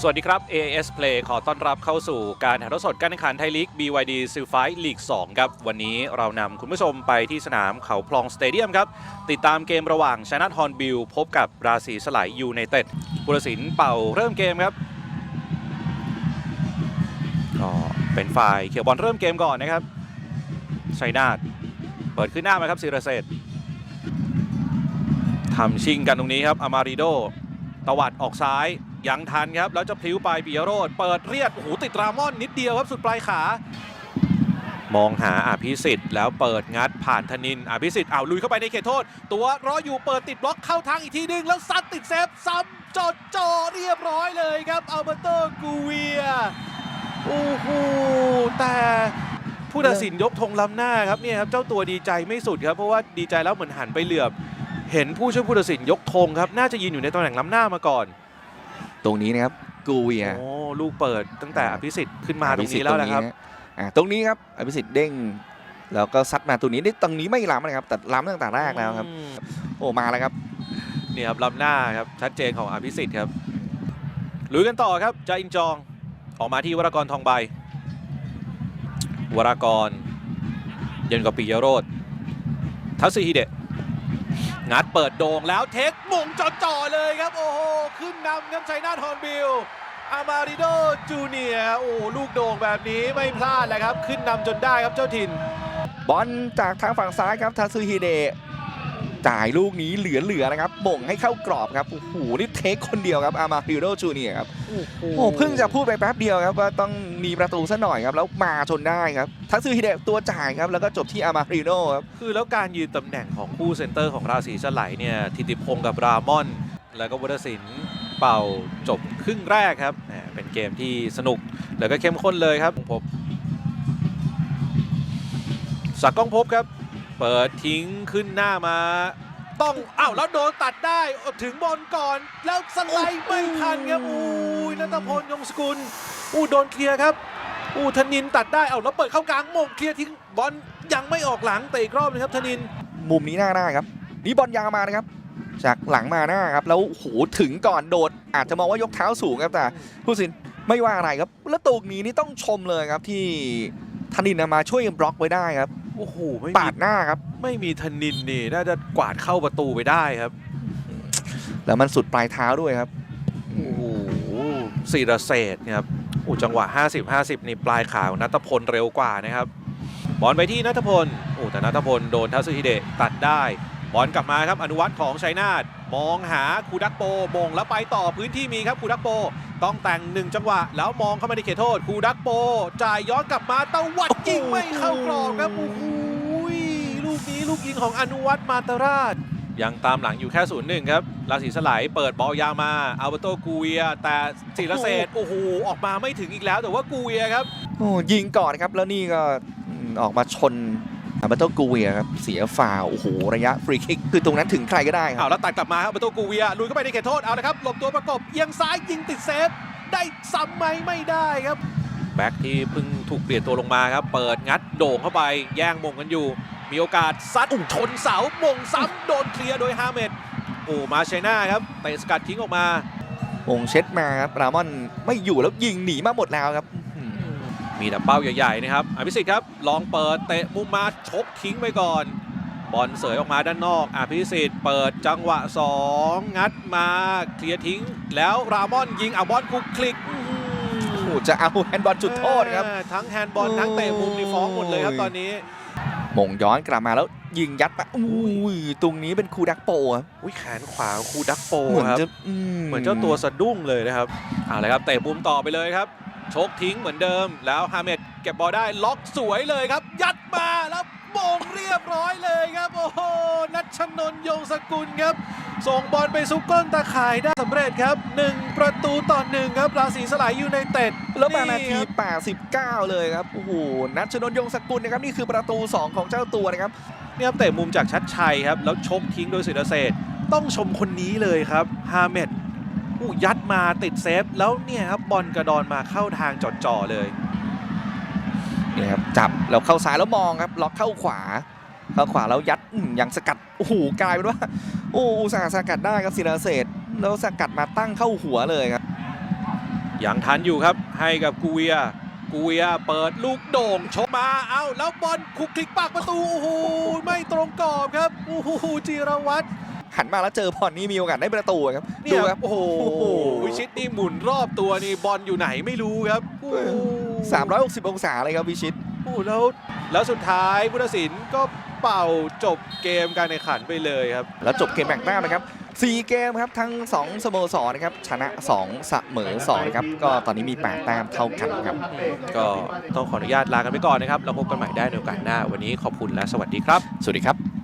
สวัสดีครับ AS Play ขอต้อนรับเข้าสู่การถ่ายทอดสดการแข่งขันไทยลีก BYD s i l f i ลีก 2 ครับ วันนี้เรานำคุณผู้ชมไปที่สนามเขาพลองสเตเดียมครับ ติดตามเกมระหว่างชนะฮอนบิลพบกับราศีสลายยูไนเต็ดบุรศินเป่าเริ่มเกมครับ ก็เป็นฝ่ายเขียวบอลเริ่มเกมก่อนนะครับชัยนาทเปิดขึ้นหน้ามาครับศิรเศษทำชิงกันตรงนี้ครับอามาริโดตวัดออกซ้าย ยังทันครับ แล้วจะพลิ้วไปปิยโรดเปิดเรียดโอ้โหติดรามอนนิดเดียวครับสุดปลายขามองหาอภิสิทธิ์แล้วเปิดงัดผ่านธนิน อภิสิทธิ์เอาลุยเข้าไปในเขตโทษ ตัวรออยู่เปิดติดบล็อกเข้าทางอีกทีนึง แล้วซัดติดเซฟซ้ำจอดจอเรียบร้อยเลยครับอัลเบโตกูเวียโอ้โหแต่ผู้ตัดสินยกธงล้ำหน้าครับเนี่ยครับเจ้าตัวดีใจไม่สุดครับเพราะว่าดีใจแล้วเหมือนหันไปเหลือบ เห็นผู้ช่วยผู้ตัดสินยกธงครับน่าจะยืนอยู่ในตำแหน่งล้ำหน้ามาก่อน ตรงนี้นะครับกูเวียโอ้ลูกเปิดตั้งแต่อภิสิทธิ์ขึ้นมาตรงนี้แล้วนะครับอ่าตรงนี้ครับอภิสิทธิ์เด้งแล้วก็ซัดมาตัวนี้ได้ตรงนี้ไม่ล้ำนะครับแต่ล้ำตั้งแต่แรกแล้วครับอืมโอ้มาแล้วครับนี่ครับล้ำหน้าครับชัดเจนของอภิสิทธิ์ครับลุยกันต่อครับจาอินจองออกมาที่วรากรทองใบ วรากรเย็นกับปิยโรธทัศซิฮิเดะ งัดเปิดโด่งแล้วเทคมงจ่อๆเลยครับ โอ้โห ขึ้นนำครับชัยนาทฮอนบิลอามาริโดจูเนียโอ้ลูกโด่งแบบนี้ไม่พลาดเลยครับ ขึ้นนำจนได้ครับเจ้าถิ่น บอลจากทางฝั่งซ้ายครับทาซูฮิเดะ จ่ายลูกนี้เหลือๆนะครับบ่งให้เข้ากรอบครับโอ้โหนี่เทคคนเดียวครับอามาริโดจูเนียร์ครับโอ้เพิ่งจะพูดไปแป๊บเดียวครับว่าต้องมีประตูซะหน่อยครับแล้วมาจนได้ครับทาซึฮิเดะตัวจ่ายครับแล้วก็จบที่อามาริโดครับคือแล้วการยืนตำแหน่งของคู่เซนเตอร์ของราศีสไลด์เนี่ยทิติพงศ์กับรามอน แล้วก็วรศินเป่าจบครึ่งแรกครับแหมเป็นเกมที่สนุกแล้วก็เข้มข้นเลยครับพบสักดิ์ก้องพบครับ เปิดทิ้งขึ้นหน้ามา ต้องอ้าวแล้วโดนตัดได้ถึงบอลก่อน แล้วสไลด์ไม่ทันครับอู้ยนัทพลยงสกุลอู้โดนเคลียร์ครับอู้ธนินตัดได้เอาแล้วเปิดเข้ากลางโมงเคลียร์ทิ้งบอลยังไม่ออกหลังเตะอีกรอบนึงครับธนิน มุมนี้หน้าหน้าครับนี่บอลยาวมานะครับจากหลังมาหน้าครับแล้วโอ้โหถึงก่อนโดด อาจจะมองว่ายกเท้าสูงครับแต่ผู้ตัดสินไม่ว่าอะไรครับ แล้วตูกนี้นี่ต้องชมเลยครับที่ธนินมาช่วยบล็อกไว้ได้ครับ โอ้โหไม่ปามีดหน้าครับ ไม่มีธนินนี่น่าจะกวาดเข้าประตูไปได้ครับแล้วมันสุดปลายเท้าด้วยครับ โอ้โหศิรเศรษฐ์เนี่ยครับโอ้จังหวะ 50 50 นี่ปลายขาของนัทพลเร็วกว่านะครับบอลไปที่นัทพลโอ้แต่นัทพลโดนทัศฮิเดะตัดได้ บอลกลับมาครับอนุวัตของชัยนาทมองหาคูดักโปมงแล้วไปต่อพื้นที่มีครับคูดักโป ต้องแต่งหนึ่งจังหวะ แล้วมองเข้ามาในเขตโทษคูดักโป จ่ายย้อนกลับมาตะวัดยิงไม่เข้ากรอบครับโอ้โหลูกนี้ลูกยิงของอนุวัตมาตาราชยังตามหลังอยู่แค่ศูนย์หนึ่งครับราศีสลายเปิดบอลยาวมาอัลเบโตกูเวีย แต่ศิรเศรษฐ์โอ้โหออกมาไม่ถึงอีกแล้ว แต่ว่ากูเวียครับโอ้ยิงก่อนครับแล้วนี่ก็อืมออกมาชน อาบัตโตกูเวียครับเสียฟาวล์โอ้โหระยะฟรีคิกคือตรงนั้นถึงใครก็ได้คเอารับแล้วตัดกลับมาครับอัลเบโตกูเวียลุยเข้าไปในเขตโทษเอาละครับหลบตัวประกบเอียงซ้ายยิงติดเซฟได้ซ้ำไหมไม่ได้ครับแบ็กที่เพิ่งถูกเปลี่ยนตัวลงมาครับ เปิดงัดโด่งเข้าไปแย่งมงกันอยู่ มีโอกาสซัดชนเสามงซ้ำโดนเคลียร์โดยฮาเมดโอ้มาเชน่าครับเตะสกัดทิ้งออกมามงเช็ดมาครับรามอนไม่อยู่แล้วยิงหนีมาหมดแล้วครับอื มมีแต่เป้าใหญ่ๆนะครับอภิสิทธิ์ครับลองเปิดเตะมุมมาชกทิ้งไปก่อนบอลเสยออกมาด้านนอกอภิสิทธิ์เปิดจังหวะ 2 งัดมาเคลียร์ทิ้ง แล้วรามอนยิงเอาบอลคุกคลิกอื้อหืโอ้โหอจะเอาแฮนด์บอลจุดโทษครับเออทั้งแฮนด์บอลทั้งเตะมุมนี่ฟ้องหมดเลยครับตอนนี้มงย้อนกลับมาแล้วยิงยัดไปอุ้ยตรงนี้เป็นคูดักโปครับอุ้ยแขนขวาของคูดักโปเหมือนครับจะอืเหมือนเจ้าตัวสะดุ้งเลยนะครับเอาเลยครับเตะมุมต่อไปเลยครับ ชกทิ้งเหมือนเดิม แล้วฮาเมดเก็บบอลได้ล็อกสวยเลยครับ ยัดมาแล้วโมงเรียบร้อยเลยครับ โอ้โหนัชนนท์ยงสกุลครับ ส่งบอลไปซุกก้นตาข่ายได้สำเร็จครับ 1 ประตูต่อหนึ่งครับ ราศีสลายยูไนเต็ดแล้วมานาทีครับ89 เลยครับ โอ้โหนัทชนนท์ยงสกุลนะครับ นี่คือประตู 2 ของเจ้าตัวนะครับเนี่ยครับเตะมุมจากชัดชัยครับ แล้วชกทิ้งโดยศิรเศรษฐ์ต้องชมคนนี้เลยครับฮาเมด อู้ยัดมาติดเซฟ แล้วเนี่ยครับบอลกระดอนมาเข้าทางจ่อๆเลยนี่ครับจับแล้วเข้าซ้ายแล้วมองครับล็อกเข้าขวาเข้าขวาแล้วยัดอืมยังสกัดโอ้โหกลายเป็นว่าโอ้อุตส่าห์สกัดได้ครับศิลาเศษแล้วสกัดมาตั้งเข้าหัวเลยครับยังทันอยู่ครับให้กับกูเวียกูเวียเปิดลูกโด่งชกมาเอ้าแล้วบอลคลุกคลิกปากประตูโอ้โหไม่ตรงกรอบครับโอ้โหจิรวัตร หันมาแล้วเจอบอลนี่มีโอกาสได้ประตูครับเนี่ดูยครับโอ้โหโอ้โหวิชิตนี่หมุนรอบตัวนี่บอลอยู่ไหนไม่รู้ครับโอ้โห360 องศาเลยครับวิชิตโอ้โหแล้วแล้วสุดท้ายพุทธศิลป์ก็เป่าจบเกมการแข่งขันไปเลยครับ แล้วจบเกมแบ่งแต้มนะครับ4เกมครับทั้ง 2 สโมสรนะครับชนะ2เสมอ2นะครับก็ตอนนี้มี8แต้มเท่ากันครับ ก็ต้องขออนุญาตลากันไปก่อนนะครับ เราพบกันใหม่ได้ในโอกาสหน้า วันนี้ขอบคุณและสวัสดีครับ สวัสดีครับ